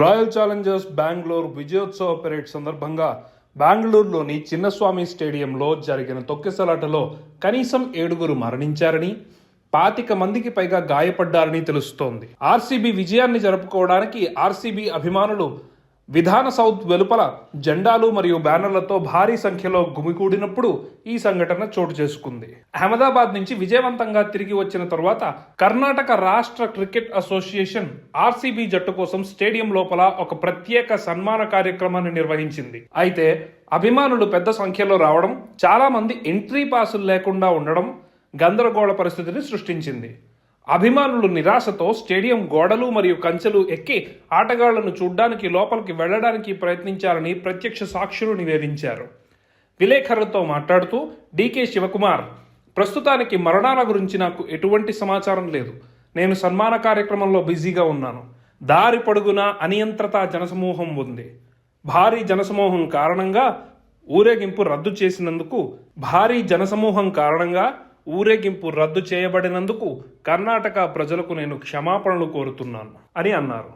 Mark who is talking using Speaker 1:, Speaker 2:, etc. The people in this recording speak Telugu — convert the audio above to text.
Speaker 1: రాయల్ ఛాలెంజర్స్ బెంగళూరు విజయోత్సవ పెరేడ్ సందర్భంగా బెంగళూరులోని చిన్నస్వామి స్టేడియంలో జరిగిన తొక్కిసలాటలో కనీసం ఏడుగురు మరణించారని పాతిక మందికి పైగా గాయపడ్డారని తెలుస్తోంది. ఆర్సీబీ విజయాన్ని జరుపుకోవడానికి ఆర్సీబీ అభిమానులు విధాన సౌత్ వెలుపల జెండాలు మరియు బ్యానర్లతో భారీ సంఖ్యలో గుమికూడినప్పుడు ఈ సంఘటన చోటు చేసుకుంది. అహ్మదాబాద్ నుంచి విజయవంతంగా తిరిగి వచ్చిన తరువాత కర్ణాటక రాష్ట్ర క్రికెట్ అసోసియేషన్ ఆర్సీబీ జట్టు కోసం స్టేడియం లోపల ఒక ప్రత్యేక సన్మాన కార్యక్రమాన్ని నిర్వహించింది. అయితే అభిమానులు పెద్ద సంఖ్యలో రావడం చాలా మంది ఎంట్రీ పాసులు లేకుండా ఉండడం గందరగోళ పరిస్థితిని సృష్టించింది. అభిమానులు నిరాశతో స్టేడియం గోడలు మరియు కంచెలు ఎక్కి ఆటగాళ్ళను చూడ్డానికి లోపలికి వెళ్ళడానికి ప్రయత్నించారని ప్రత్యక్ష సాక్షులు నివేదించారు. విలేకరులతో మాట్లాడుతూ డీకే శివకుమార్ ప్రస్తుతానికి మరణాల గురించి నాకు ఎటువంటి సమాచారం లేదు. నేను సన్మాన కార్యక్రమంలో బిజీగా ఉన్నాను. దారి పొడుగునా అనియంత్రత జనసమూహం ఉంది. భారీ జనసమూహం కారణంగా ఊరేగింపు రద్దు చేసినందుకు భారీ జనసమూహం కారణంగా ఊరేగింపు రద్దు చేయబడినందుకు కర్ణాటక ప్రజలకు నేను క్షమాపణలు కోరుతున్నాను అని అన్నారు.